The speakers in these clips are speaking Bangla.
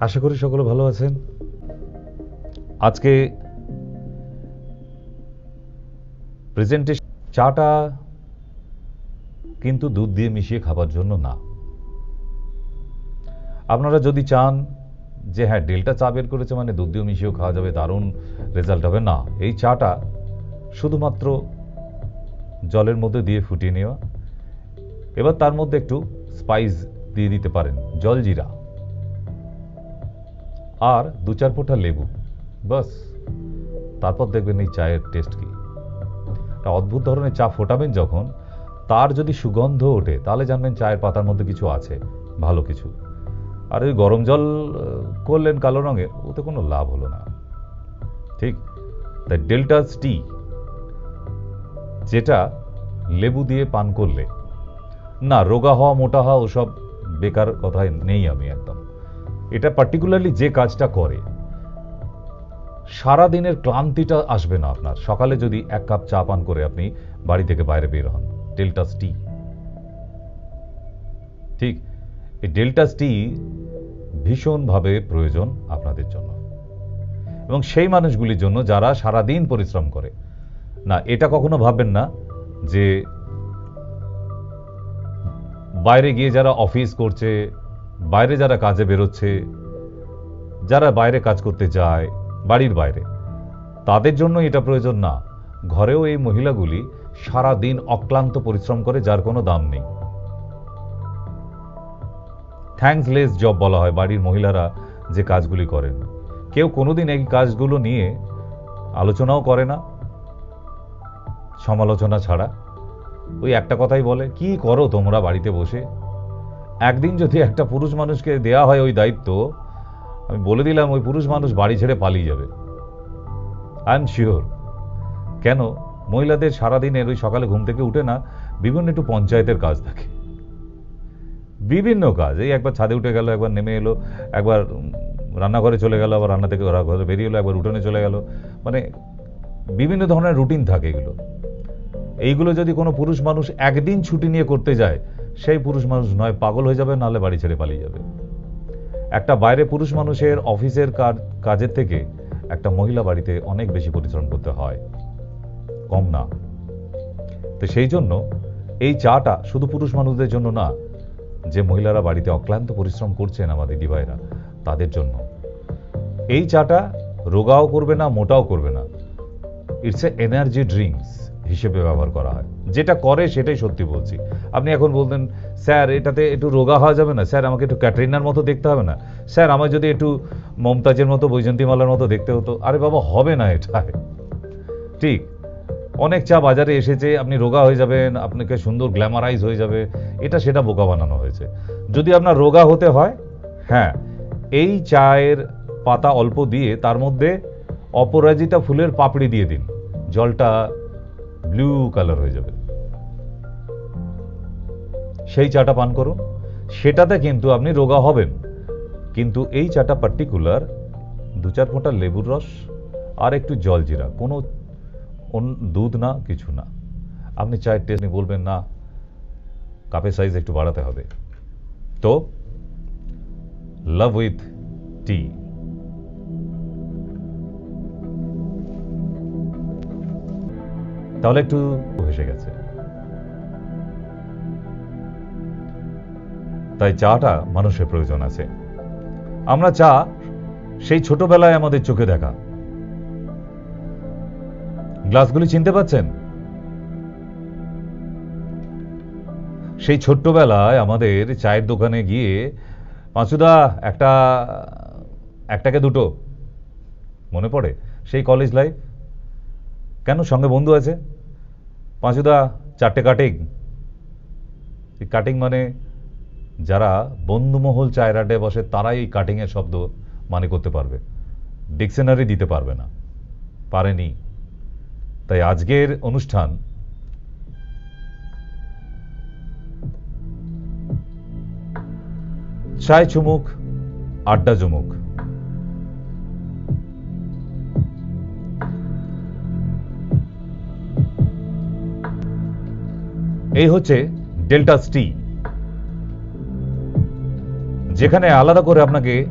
আশা করি সকলে ভালো আছেন। আজকে প্রেজেন্টেশন চাটা কিন্তু দুধ দিয়ে মিশিয়ে খাবার জন্য না। আপনারা যদি চান যে হ্যাঁ ডেল্টা চা বের করেছে মানে দুধ দিয়ে মিশিয়েও খাওয়া যাবে, দারুণ রেজাল্ট হবে, না। এই চাটা শুধুমাত্র জলের মধ্যে দিয়ে ফুটিয়ে নেওয়া। এবার তার মধ্যে একটু স্পাইস দিয়ে দিতে পারেন, জলজিরা। আর দু চার ফোঁটা লেবু বাস তারপর দেখবেন এই চায়ের টেস্ট কি। একটা অদ্ভুত ধরনের চা ফোটাবেন যখন, তার যদি সুগন্ধ ওঠে, তাহলে জানবেন চায়ের পাতার মধ্যে কিছু আছে, ভালো কিছু। আর ওই গরম জল করলেন কালো রঙের, ওতে কোনো লাভ হলো না। ঠিক, তাই ডেল্টাস টি, যেটা লেবু দিয়ে পান করলে, না, রোগা হওয়া, মোটা হওয়া, ওসব বেকার কথায় নেই আমি একদম। এটা পার্টিকুলারলি যে কাজটা করে সারা দিনের ক্লান্তিটা আসবে না আপনার। সকালে যদি এক কাপ চা পান করে আপনি বাড়ি থেকে বাইরে বের হন ডেল্টাস টি। ঠিক, এই ডেল্টাস টি ভীষণভাবে প্রয়োজন আপনাদের জন্য। এবং সেই মানুষগুলির জন্য যারা সারা দিন পরিশ্রম করে, না, এটা কখনো ভাববেন না যে বাইরে গিয়ে যারা অফিস করছে বাইরে যারা কাজে বেরোচ্ছে, যারা বাইরে কাজ করতে যায়, বাড়ির বাইরে, তাদের জন্য এটা প্রয়োজন না। ঘরেও এই মহিলাগুলি সারা দিন অক্লান্ত পরিশ্রম করে, যার কোনো দাম নেই। থ্যাঙ্কসলেস জব বলা হয় বাড়ির মহিলারা যে কাজগুলি করেন। কেউ কোনোদিন এই কাজগুলো নিয়ে আলোচনাও করে না, সমালোচনা ছাড়া। ওই একটা কথাই বলে, কি করো তোমরা বাড়িতে বসে? একদিন যদি একটা পুরুষ মানুষকে দেয়া হয় ওই দায়িত্ব, আমি বলে দিলাম ওই পুরুষ মানুষ বাড়ি ছেড়ে পালিয়ে যাবে। আই এম শিওর কেন? মহিলাদের সারাদিনের ওই সকালে ঘুম থেকে উঠে না, বিভিন্ন একটু পঞ্চায়েতের কাজ থাকে। বিভিন্ন কাজ। এই একবার ছাদে উঠে গেল, একবার নেমে এলো, একবার রান্নাঘরে চলে গেল, আবার রান্না থেকে ঘরে বেরিয়ে এলো, একবার উঠোনে চলে গেল। মানে বিভিন্ন ধরনের রুটিন থাকে এগুলো। এইগুলো যদি কোনো পুরুষ মানুষ একদিন ছুটি নিয়ে করতে যায় সেই পুরুষ মানুষ নয়, পাগল হয়ে যাবে, নাহলে বাড়ি ছেড়ে পালিয়ে যাবে। একটা বাইরে পুরুষ মানুষের অফিসের কাজের থেকে একটা মহিলা বাড়িতে অনেক বেশি পরিশ্রম করতে হয়। কম না। তো সেই জন্য এই চাটা শুধু পুরুষ মানুষদের জন্য না, যে মহিলারা বাড়িতে অক্লান্ত পরিশ্রম করছেন আমাদের দিদিভাইরা তাদের জন্য। এই চাটা রোগাও করবে না, মোটাও করবে না। ইটস এ এনার্জি ড্রিঙ্কস হিসেবে ব্যবহার করা হয়। যেটা করে সেটাই সত্যি বলছি। আপনি এখন বলতেন, স্যার, এটাতে একটু রোগা হওয়া যাবে না? স্যার, আমাকে একটু ক্যাটরিনার মতো দেখতে হবে না? স্যার আমার যদি একটু মমতাজের মতো বৈজন্তীমালার মতো দেখতে হতো, আরে বাবা, হবে না এটায় ঠিক, অনেক চা বাজারে এসেছে, আপনি রোগা হয়ে যাবেন, আপনাকে সুন্দর গ্ল্যামারাইজ হয়ে যাবে, এটা সেটা বোকা বানানো হয়েছে। যদি আপনার রোগা হতে হয় হ্যাঁ এই চায়ের পাতা অল্প দিয়ে তার মধ্যে অপরাজিতা ফুলের পাপড়ি দিয়ে দিন। জলটা ব্লু কালার হয়ে যাবে। সেই চাটা পান করুন। সেটাতে কিন্তু আপনি রোগা হবেন। কিন্তু এই চাটা পার্টিকুলার দু চার ফোঁটা লেবুর রস আর একটু জলজিরা কোনো দুধ না, কিছু না। আপনি চায়ের টেস্ট নিয়ে বলবেন, না, কাপের সাইজ একটু বাড়াতে হবে। তো লাভ উইথ টি তাহলে একটু হেসে গেছে। তাই চাটা মানুষের প্রয়োজন আছে। আমরা চা সেই ছোটবেলায় আমাদের চোখে দেখা। গ্লাসগুলি চিনতে পাচ্ছেন সেই ছোট্টবেলায় আমাদের চায়ের দোকানে গিয়ে পাঁচুদা একটা, একটাকে দুটো। মনে পড়ে সেই কলেজ লাইফ? কেন? সঙ্গে বন্ধু আছে? পাঁচুদা, চারটে কাটিং এই কাটিং মানে যারা বন্ধুমহল চায়ের আড্ডায় বসে, তারাই এই কাটিংয়ের শব্দ মানে করতে পারবে। ডিকশনারি দিতে পারবে না। পারেনি। তাই আজকের অনুষ্ঠান চায় চুমুক, আড্ডা চুমুক। এই হচ্ছে ডেল্টা টি যেখানে আলাদা করে আপনাকে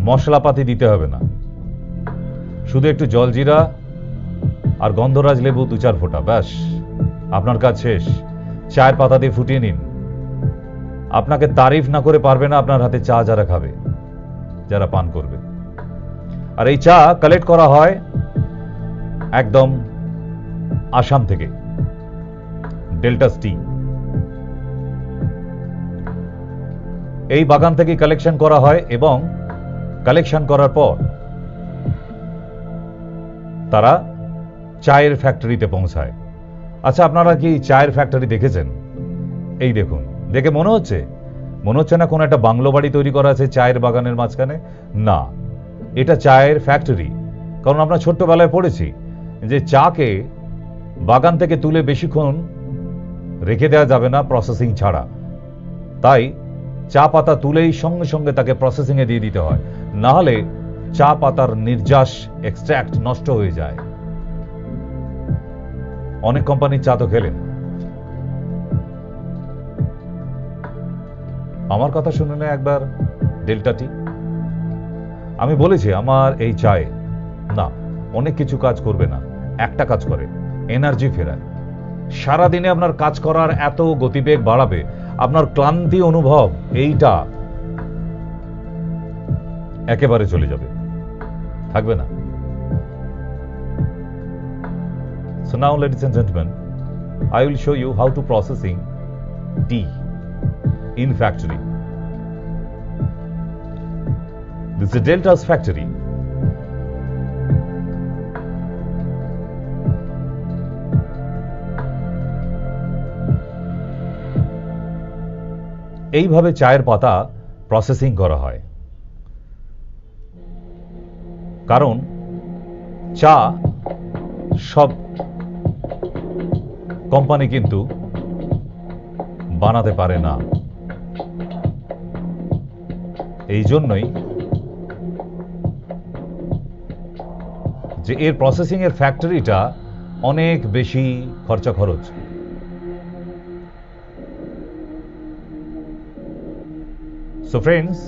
মশলাপাতি দিতে হবে না। শুধু একটু জলজিরা আর গন্ধরাজ লেবু দু চার ফোঁটা, ব্যাস। আপনার কাজ শেষ। চায়ের পাতা দিয়ে ফুটিয়ে নিন। আপনাকে তারিফ না করে পারবে না আপনার হাতে চা যারা খাবে, যারা পান করবে। আর এই চা কালেক্ট করা হয় একদম আসাম থেকে। ডেল্টাস টি এই বাগান থেকে কালেকশন করা হয় এবং কালেকশন করার পর তারা চায়ের ফ্যাক্টরিতে পৌঁছায়। আচ্ছা আপনারা কি চায়ের ফ্যাক্টরি দেখেছেন? এই দেখুন, দেখে মনে হচ্ছে? মনে হচ্ছে না কোনো একটা বাংলো বাড়ি তৈরি করা আছে চায়ের বাগানের মাঝখানে? না, এটা চায়ের ফ্যাক্টরি কারণ আমরা ছোট্টবেলায় পড়েছি যে চাকে বাগান থেকে তুলে বেশিক্ষণ রেখে দেওয়া যাবে না প্রসেসিং ছাড়া। তাই চা পাতা তুলেই সঙ্গে সঙ্গে তাকে প্রসেসিংয়ে দিয়ে দিতে হয়। না হলে চা পাতার নির্যাস এক্সট্র্যাক্ট নষ্ট হয়ে যায়। অনেক কোম্পানির চা তো খেলেন আমার কথা শুনে না একবার ডেল্টা টি আমি বলেছি, আমার এই চায়ে, না, অনেক কিছু কাজ করবে না। একটা কাজ করে এনার্জি ফেরায়। সারাদিনে আপনার কাজ করার এত গতিবেগ বাড়াবে, আপনার ক্লান্তি অনুভব এইটা একেবারে চলে যাবে। থাকবে না। So now ladies and gentlemen I will show you how to processing tea in factory this is Deltas factory এইভাবে চায়ের পাতা প্রসেসিং করা হয়। কারণ চা সব কোম্পানি কিন্তু বানাতে পারে না। এই জন্যই যে এর প্রসেসিং এর ফ্যাক্টরিটা অনেক বেশি খরচা খরচ। So friends,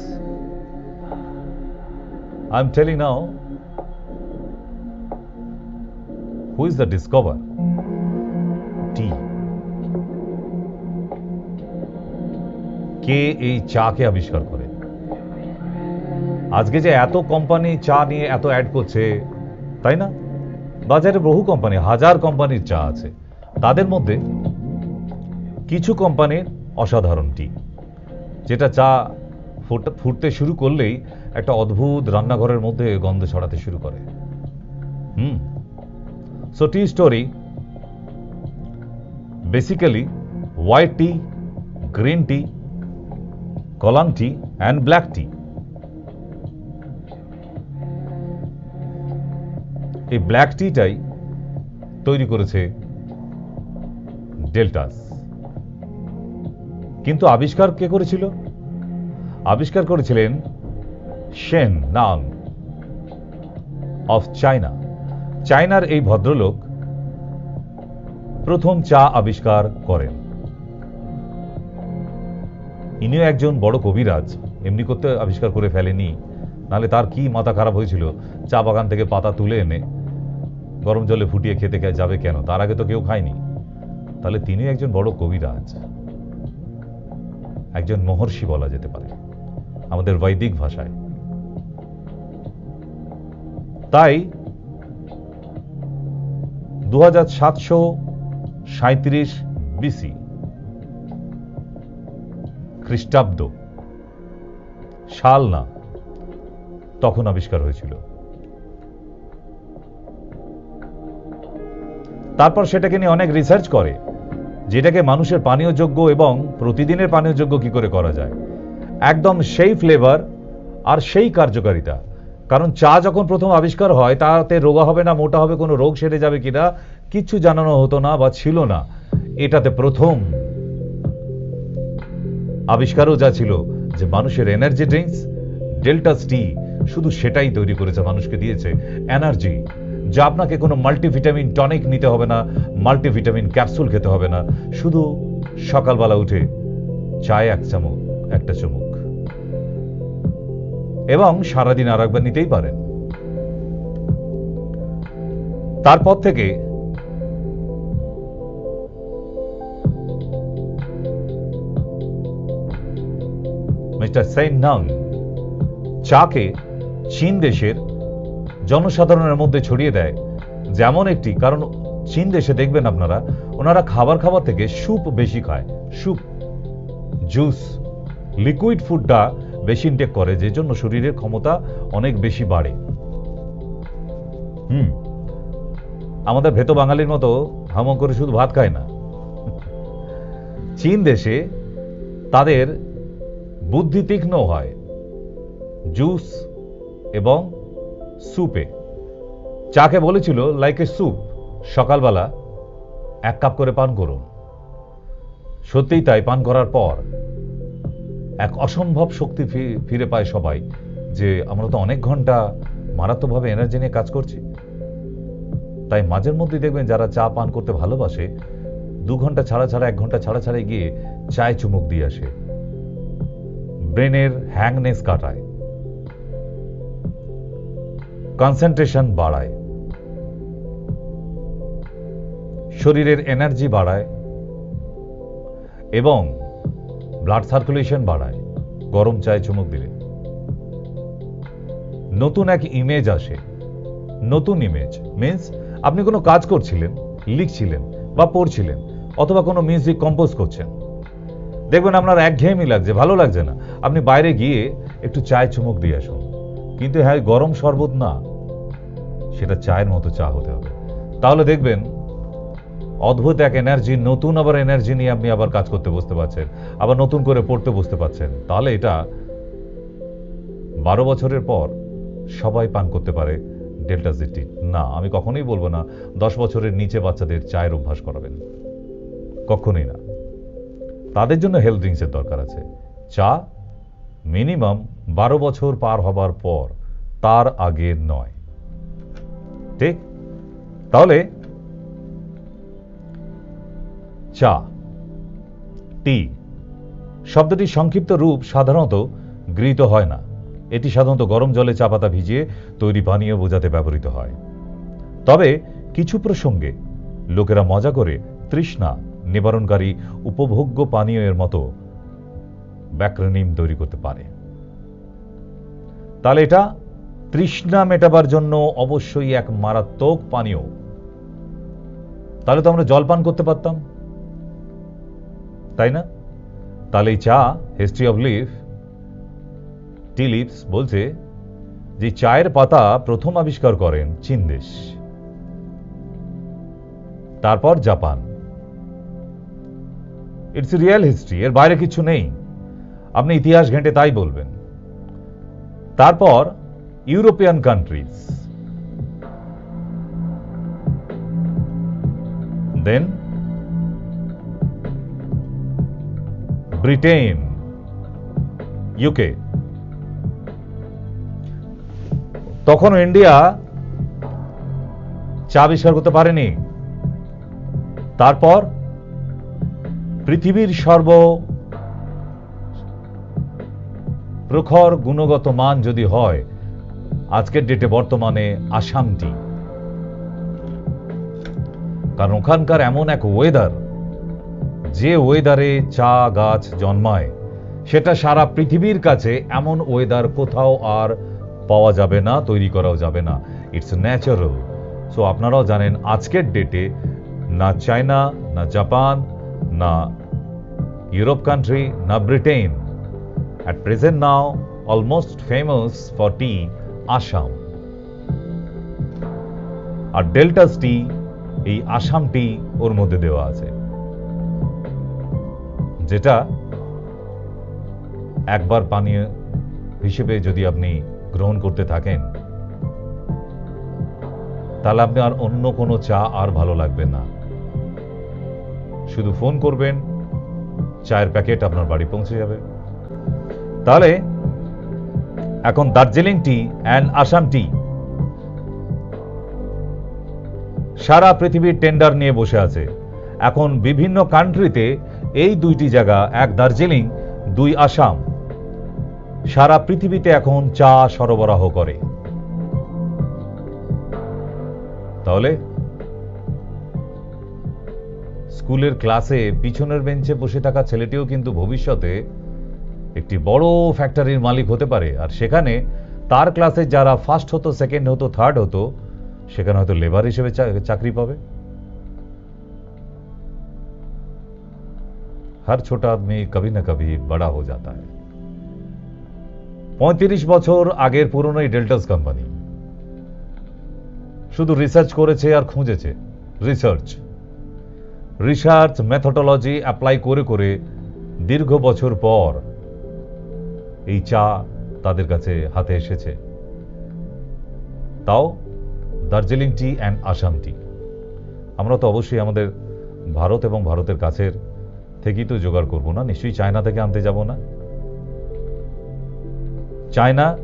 I'm telling now, who is the discover? Tea. কে এই চাকে আবিষ্কার করে আজকে যে এত কোম্পানি চা নিয়ে এত অ্যাড করছে তাই না বাজারে বহু কোম্পানি হাজার কোম্পানির চা আছে তাদের মধ্যে কিছু কোম্পানির অসাধারণ টি যেটা চা ফুট- ফুটতে শুরু করলেই একটা অদ্ভুত রান্নাঘরের মধ্যে গন্ধ ছড়াতে শুরু করে। হুম। So tea story basically white tea green tea কলাং tea and black tea এই ব্ল্যাক টিটাই তৈরি করেছে ডেল্টাস কিন্তু আবিষ্কার কে করেছিল? আবিষ্কার করেছিলেন শেন নাং অফ চায়না। চায়নার এই ভদ্রলোক প্রথম চা আবিষ্কার করেন। ইনিও একজন বড় কবিরাজ, এমনি করতে আবিষ্কার করে ফেলেনি, নালে তার কি মাথা খারাপ হয়েছিল? চা বাগান থেকে পাতা তুলে এনে গরম জলে ফুটিয়ে খেতে যাবে কেন? তার আগে তো কেউ খায়নি। তাহলে তিনি একজন বড় কবিরাজ। একজন মহর্ষি বলা যেতে পারে। আমাদের বৈদিক ভাষায়। তাই দু হাজার সাতশো সাঁত্রিশ বিসি খ্রিস্টাব্দ সাল না তখন আবিষ্কার হয়েছিল। তারপর সেটাকে নিয়ে অনেক রিসার্চ করে, যেটাকে মানুষের পানীয় যোগ্য এবং প্রতিদিনের পানীয় যোগ্য কি করে করা যায়। একদম সেই ফ্লেভার আর সেই কার্যকারিতা। কারণ চা যখন প্রথম আবিষ্কার হয়, তাতে রোগা হবে না, মোটা হবে, কোনো রোগ সেরে যাবে কিনা কিচ্ছু জানানো হতো না বা ছিল না। এটাতে প্রথম আবিষ্কারও যা ছিল, যে মানুষের এনার্জি ড্রিঙ্কস ডেল্টাস টি শুধু সেটাই তৈরি করেছে, মানুষকে দিয়েছে এনার্জি যা আপনাকে কোনো মাল্টিভিটামিন টনিক নিতে হবে না মাল্টিভিটামিন ক্যাপসুল খেতে হবে না, শুধু সকালবেলা উঠে চায় এক চামচ, একটা চুমুক। এবং সারাদিন আর একবার নিতেই পারেন। তারপর থেকে মিস্টার সেন নাং চাকে চীন দেশের জনসাধারণের মধ্যে ছড়িয়ে দেয়, যেমন একটি, কারণ চীন দেশে দেখবেন আপনারা, ওনারা খাবার খাবার থেকে স্যুপ বেশি খায়, স্যুপ, জুস, লিকুইড ফুডটা বেশি ইনটেক করে, যে জন্য শরীরের ক্ষমতা অনেক বেশি বাড়ে। হুম, আমাদের ভেতো বাঙালির মতো হামং করে শুধু ভাত খায় না। চীন দেশে তাদের বুদ্ধি তীক্ষ্ণ হয় জুস এবং স্যুপে চাকে বলেছিল লাইক এ স্যুপ সকালবেলা এক কাপ করে পান করুন। সত্যিই তাই, পান করার পর এক অসম্ভব শক্তি ফিরে পায় সবাই যে আমরা তো অনেক ঘণ্টা মারাত্মকভাবে এনার্জি নিয়ে কাজ করছি। তাই মাঝের মধ্যে দেখবেন যারা চা পান করতে ভালোবাসে, দু ঘণ্টা ছাড়া ছাড়া, এক ঘণ্টা ছাড়া ছাড়া গিয়ে চায় চুমুক দিয়ে আসে। ব্রেনের হ্যাংনেস কাটায়। কনসেন্ট্রেশন বাড়ায়। শরীরের এনার্জি বাড়ায়। এবং ব্লাড সার্কুলেশন বাড়ায়। গরম চায়ে চুমুক দিলে। নতুন এক ইমেজ আসে। নতুন ইমেজ মিন্স আপনি কোনো কাজ করছিলেন, লিখছিলেন বা পড়ছিলেন অথবা কোনো মিউজিক কম্পোজ করছেন। দেখবেন আপনার একঘেয়েমি লাগছে, ভালো লাগছে না। আপনি বাইরে গিয়ে একটু চায় চুমুক দিয়ে আসুন। কিন্তু হ্যাঁ গরম শরবত না, সেটা চায়ের মতো চা হতে হবে। তাহলে দেখবেন অদ্ভুত এক এনার্জি নতুন আবার এনার্জি নিয়ে আপনি আবার কাজ করতে বসতে পারছেন, আবার নতুন করে পড়তে বসতে পারছেন। তাহলে এটা বারো বছরের পর সবাই পান করতে পারে ডেল্টা জিটি না, আমি কখনোই বলব না, দশ বছরের নিচে বাচ্চাদের চায়ের অভ্যাস করাবেন। কখনোই না। তাদের জন্য হেলথ ড্রিঙ্কসের দরকার আছে। চা মিনিমাম বারো বছর পার হবার পর, তার আগে নয়। ঠিক? তাহলে চা। টি। শব্দটির সংক্ষিপ্ত রূপ সাধারণত গৃহীত হয় না। এটি সাধারণত গরম জলে চা পাতা ভিজিয়ে তৈরি পানীয় বোঝাতে ব্যবহৃত হয়। তবে কিছু প্রসঙ্গে লোকেরা মজা করে তৃষ্ণা নিবারণকারী উপভোগ্য পানীয় এর মতো ব্যাক্রনিম তৈরি করতে পারে। তাহলে এটা তৃষ্ণা মেটাবার জন্য অবশ্যই এক মারাত্মক পানীয়। তাহলে তো আমরা জল পান করতে পারতাম। তাই না? তাহলে এই চা history of leaf tea leaves বলছে যে চায়ের পাতা প্রথম আবিষ্কার করেন চীন দেশ। তারপর জাপান। ইটস রিয়েল হিস্ট্রি এর বাইরে কিছু নেই। আপনি ইতিহাস ঘেঁটে তাই বলবেন। তারপর, European countries then Britain UK তখন ইন্ডিয়া চা আবিষ্কার করতে পারেনি। তারপর পৃথিবীর সর্ব প্রখর গুণগত মান যদি হয়, আজকের ডেটে বর্তমানে আসামটি কারণ ওখানকার এমন এক ওয়েদার যে ওয়েদারে চা গাছ জন্মায়, সেটা সারা পৃথিবীর কাছে এমন ওয়েদার কোথাও আর পাওয়া যাবে না, তৈরি করাও যাবে না। ইটস ন্যাচারাল সো আপনারাও জানেন আজকের ডেটে না চায়না না জাপান না ইউরোপ কান্ট্রি না Britain at present now almost famous for tea Assam R Deltas tea এই আসাম টি ওর মধ্যে দেওয়া আছে। যেটা একবার পানীয় হিসেবে যদি আপনি গ্রহণ করতে থাকেন, তাহলে আপনি আর অন্য কোনো চা আর ভালো লাগবে না। শুধু ফোন করবেন, চায়ের প্যাকেট আপনার বাড়ি পৌঁছে যাবে। তাহলে এখন Darjeeling tea and Assam tea সারা পৃথিবীর টেন্ডার নিয়ে বসে আছে। এখন বিভিন্ন কান্ট্রিতে এই দুইটি জায়গা, এক দার্জিলিং, দুই আসাম। সারা পৃথিবীতে এখন চা সরবরাহ করে। তাহলে? স্কুলের ক্লাসে পিছনের বেঞ্চে বসে থাকা ছেলেটিও কিন্তু ভবিষ্যতে একটি বড় ফ্যাক্টরির মালিক হতে পারে। আর সেখানে তার ক্লাসে যারা ফার্স্ট হতো সেকেন্ড হতো থার্ড হতো, সেখানে হয়তো লেবার হিসেবে চাকরি পাবে। হর ছোট আদমি কবি না কবি বড়া হো যাতা পঁয়ত্রিশ বছর আগের পুরনো ডেল্টাস কোম্পানি শুধু রিসার্চ করেছে আর খুঁজেছে রিসার্চ রিসার্চ মেথোডোলজি অ্যাপ্লাই করে করে দীর্ঘ বছর পর এই চা তাদের কাছে হাতে এসেছে তাও Darjeeling tea and Assam tea আমরা তো অবশ্যই আমাদের ভারত এবং ভারতের কাছের থেকেই তো জোগাড় করব না। নিশ্চয়ই চায়না থেকে আনতে যাব না। চায়না?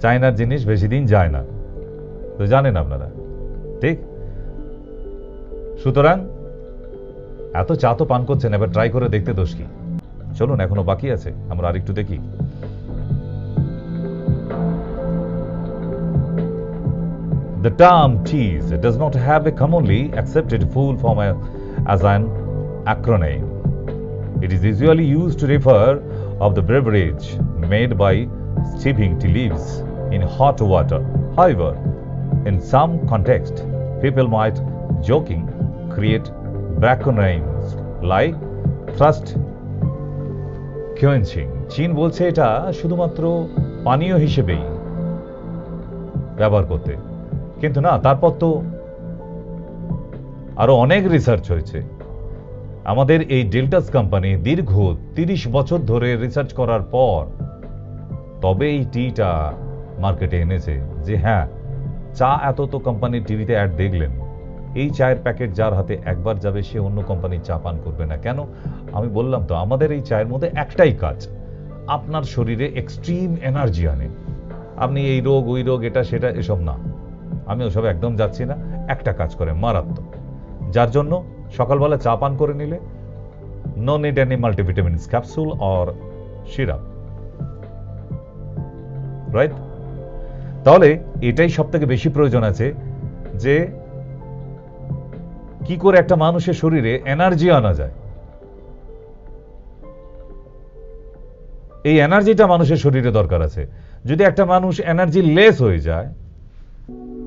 চায়নার জিনিস বেশি দিন যায় না। তো জানেন আপনারা। ঠিক? সুতরাং, এত চা তো পান করছেন, এবার ট্রাই করে দেখতে দোষ কি? চলুন, এখনও বাকি আছে। আমরা আরেকটু দেখি। The term cheese does not have a commonly accepted full form as an acronym. It is usually used to refer of the beverage made by steeping tea leaves in hot water. However, in some context, people might joking create acronyms like thrust quenching. চীন বলছে এটা শুধুমাত্র পানীয় হিসেবেই ব্যবহার করতে কিন্তু না তারপর তো আরও অনেক রিসার্চ হয়েছে আমাদের এই ডেল্টাস কোম্পানি দীর্ঘ তিরিশ বছর ধরে রিসার্চ করার পর তবে এই টিটা মার্কেটে এনেছে যে হ্যাঁ চা এত তো কোম্পানির টিভিতে অ্যাড দেখলেন। এই চায়ের প্যাকেট যার হাতে একবার যাবে, সে অন্য কোম্পানির চা পান করবে না। কেন? আমি বললাম তো, আমাদের এই চায়ের মধ্যে একটাই কাজ, আপনার শরীরে এক্সট্রিম এনার্জি আনে। আপনি এই রোগ, ওই রোগ, এটা, সেটা, এসব না। আমি ওসব একদম যাচ্ছি না, একটা কাজ করে, মারাত্মক। যার জন্য সকালবেলা চা পান করে নিলে no need any multivitamins capsule or syrup right তাহলে এটাই সব থেকে বেশি প্রয়োজন আছে যে কি করে একটা মানুষের শরীরে এনার্জি আনা যায়। এই এনার্জিটা মানুষের শরীরে দরকার আছে। যদি একটা মানুষ এনার্জি লেস হয়ে যায়,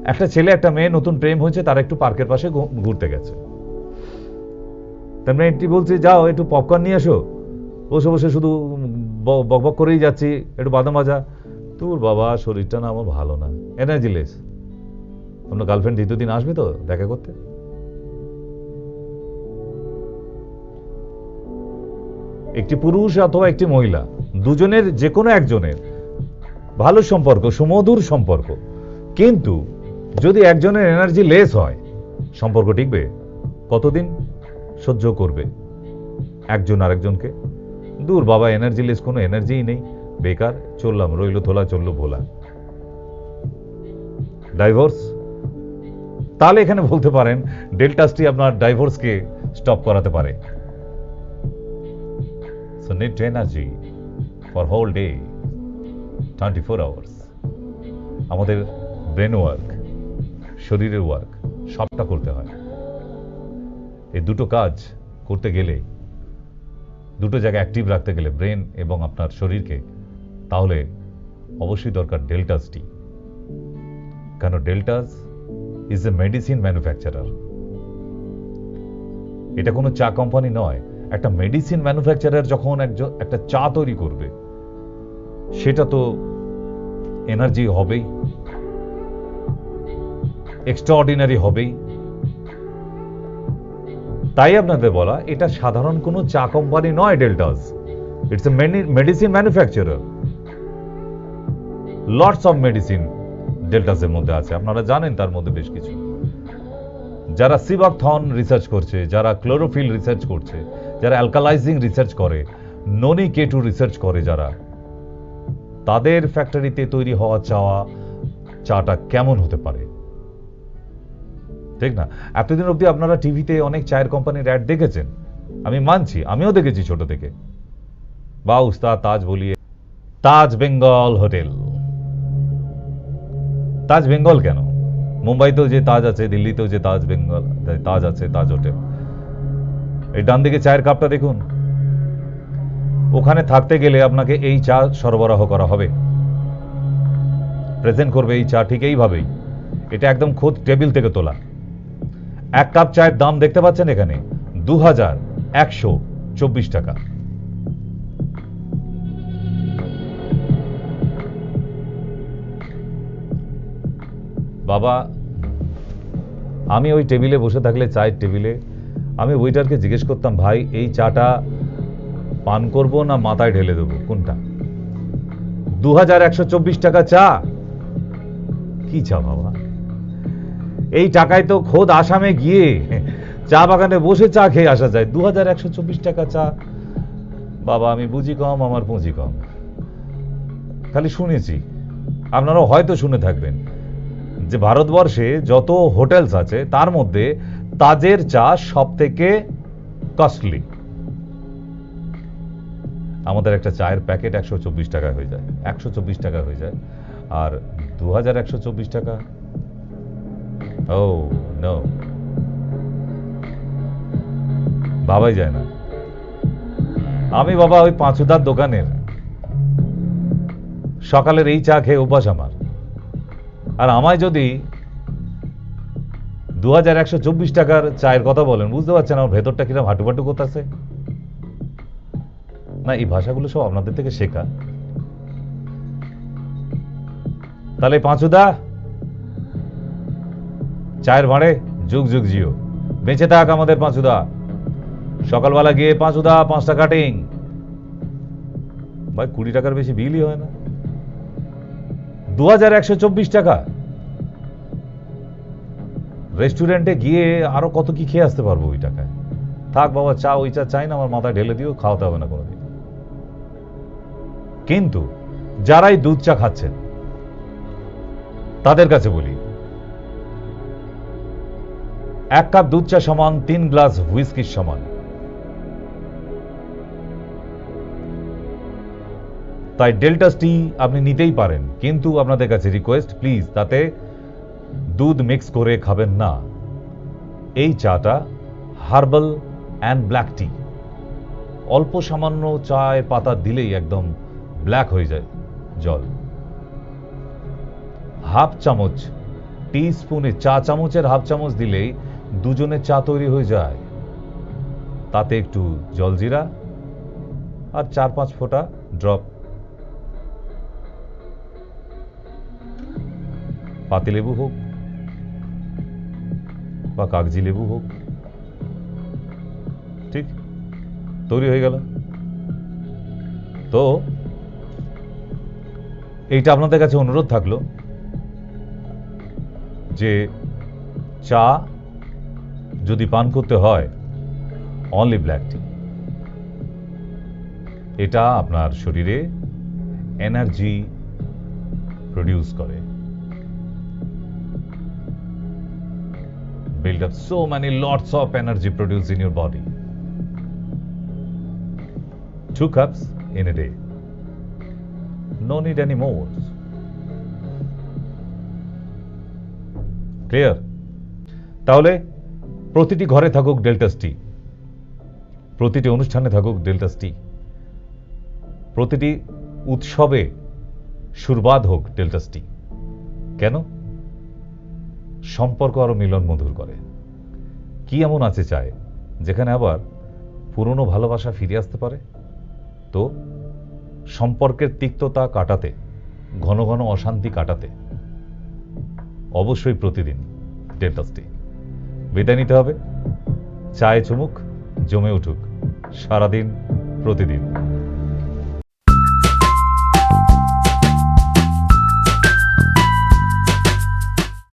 একটা ছেলে, একটা মেয়ে নতুন প্রেম হয়েছে, তারা একটু পার্কের পাশে ঘুরতে গেছে। তার মেয়েটি বলছে, যাও, একটু পপকর্ন নিয়ে এসো। বসে বসে শুধু ব- বক বক করেই যাচ্ছি, একটু বাদাম ভাজা। তোর বাবা, শরীরটা না আমার ভালো না। এনার্জি লেস আপনার গার্লফ্রেন্ড দ্বিতীয় দিন আসবে তো, দেখা করতে। একটি পুরুষ অথবা একটি মহিলা, দুজনের যে কোনো একজনের, ভালো সম্পর্ক, সুমধুর সম্পর্ক। কিন্তু যদি একজনের এনার্জি লেস হয়, সম্পর্ক টিকবে কতদিন? সহ্য করবে। একজন আরেকজনকে দূর বাবা এনার্জি লেস কোনো এনার্জিই নেই। বেকার চললাম রইল থোলা চলল ভোলা। ডাইভোর্স তাহলে এখানে বলতে পারেন ডেল্টাসটি আপনার ডাইভোর্সকে স্টপ করাতে পারে। So need energy for whole day, 24 hours. আমাদের ব্রেন ওয়ার্ক শরীরের ওয়ার্ক সবটা করতে হয়। এই দুটো কাজ করতে গেলে, দুটো জায়গায় অ্যাক্টিভ রাখতে গেলে ব্রেন এবং আপনার শরীরকে, তাহলে অবশ্যই দরকার ডেল্টাস কেন Deltas is a medicine manufacturer এটা কোনো চা কোম্পানি নয়, একটা মেডিসিন ম্যানুফ্যাকচারার যখন একজন একটা চা তৈরি করবে, সেটা তো এনার্জি হবেই এক্সট্রাঅর্ডিনারি হবেই। তাই আপনাদের বলা, এটা সাধারণ কোনো চা কোম্পানি নয় Deltas it's medicine manufacturer lots of medicine ডেল্টাসের মধ্যে আছে। আপনারা জানেন তার মধ্যে বেশ কিছু। যারা সিবাকথন রিসার্চ করছে, যারা ক্লোরোফিল রিসার্চ করছে, যারা অ্যালকালাইজিং রিসার্চ করে ননি কেটু রিসার্চ করে যারা, তাদের ফ্যাক্টরিতে তৈরি হওয়া চাওয়া চাটা কেমন হতে পারে? ঠিক না? এতদিন অবধি আপনারা টিভিতে অনেক চায়ের কোম্পানির অ্যাড দেখেছেন। আমি মানছি, আমিও দেখেছি ছোট থেকে। বা উস্তাদ তাজ বলিয়ে। তাজ বেঙ্গল হোটেল। তাজ বেঙ্গল কেন? মুম্বাইতেও যে তাজ আছে, দিল্লিতেও যে তাজ বেঙ্গল তাজ আছে, তাজ হোটেল। এই ডান দিকে চায়ের কাপটা দেখুন। ওখানে থাকতে গেলে আপনাকে এই চা সরবরাহ করা হবে। প্রেজেন্ট করবে এই চা ঠিক এইভাবেই। এটা একদম খোদ টেবিল থেকে তোলা। এক কাপ চায়ের দাম দেখতে পাচ্ছেন এখানে দু হাজার একশো চব্বিশ টাকা। বাবা, আমি ওই টেবিলে বসে থাকলে, চায়ের টেবিলে, আমি ওয়েটারকে জিজ্ঞেস করতাম, ভাই, এই চাটা পান করব না মাথায় ঢেলে দেবো? কোনটা? দু হাজার একশো চব্বিশ টাকা চা। কি চা বাবা? এই টাকায় তো খোদ আসামে গিয়ে চা বাগানে বসে চা খেয়ে আসা যায়। দু হাজার একশো চব্বিশ টাকা চা। বাবা, আমি বুঝি কম, আমার পুঁজি কম। খালি শুনেছি। আপনারাও হয়তো শুনে থাকবেন যে ভারতবর্ষে যত হোটেলস আছে, তার মধ্যে তাজের চা সব থেকে কস্টলি আমাদের একটা চায়ের প্যাকেট একশো চব্বিশ টাকা হয়ে যায়। একশো চব্বিশ টাকা হয়ে যায়। আর দু হাজার একশো চব্বিশ টাকা ও নো ভাবাই যায় না। আমি বাবা ওই পাঁচুদার দোকানের। সকালের এই চা খেয়ে অভ্যাস আমার। আর আমায় যদি দু হাজার একশো চব্বিশ টাকার চায়ের কথা বলেন, বুঝতে পারছেন আমার ভেতরটা কিরম হাঁটুপাটু করতেছে? না, এই ভাষাগুলো সব আপনাদের থেকে শেখা। তাহলে পাঁচুদা চায়ের ভাঁড়ে যুগ যুগ জিও। বেঁচে থাক আমাদের পাঁচুদা। সকালবেলা গিয়ে পাঁচুদা, পাঁচটা কাটিং ভাই, কুড়ি টাকার বেশি বিলই হয় না। দু হাজার একশো চব্বিশ টাকা। রেস্টুরেন্টে গিয়ে আরও কত কি খেয়ে আসতে পারব ওই টাকায়? থাক বাবা, চা, ওই চা চাই না, আমার মাথায় ঢেলে দিও, খাওয়াতে হবে না কোনোদিন। কিন্তু যারাই দুধ চা খাচ্ছেন, তাদের কাছে বলি এক কাপ দুধ চা সমান তিন গ্লাস হুইস্কির সমান। তাই ডেল্টাস টি আপনি নিতেই পারেন, কিন্তু আপনাদের কাছে রিকোয়েস্ট প্লিজ তাতে দুধ মিক্স করে খাবেন না। এই চাটা হার্বাল অ্যান্ড ব্ল্যাক টি অল্প সামান্য চায়ের পাতা দিলেই একদম ব্ল্যাক হয়ে যায় জল। হাফ চামচ টি স্পুনে চা চামচের হাফ চামচ দিলেই দুজনের চা তৈরি হয়ে যায়। তাতে একটু জলজিরা আর চার পাঁচ ফোঁটা ড্রপ। পাতিলেবু হোক বা কাগজি লেবু হোক, ঠিক, তৈরি হয়ে গেল। তো, এইটা আপনাদের কাছে অনুরোধ থাকল যে চা যদি পান করতে হয় অনলি ব্ল্যাক টি এটা আপনার শরীরে এনার্জি প্রডিউস করে build up so many lots of energy produced in your body. Two cups in a day. No need any more. Clear তাহলে প্রতিটি ঘরে থাকুক ডেল্টাস টি। প্রতিটি অনুষ্ঠানে থাকুক ডেল্টাস টি। প্রতিটি উৎসবে সুরবাদ হোক ডেল্টাস টি। কেন? সম্পর্ক আরও মিলন মধুর করে। কি এমন আছে চায়, যেখানে আবার পুরনো ভালোবাসা ফিরে আসতে পারে? তো, সম্পর্কের তিক্ততা কাটাতে, ঘন ঘন অশান্তি কাটাতে। অবশ্যই প্রতিদিন ডেন্টাসটি বিদায় নিতে হবে। চায়ে চুমুক জমে উঠুক। সারাদিন প্রতিদিন।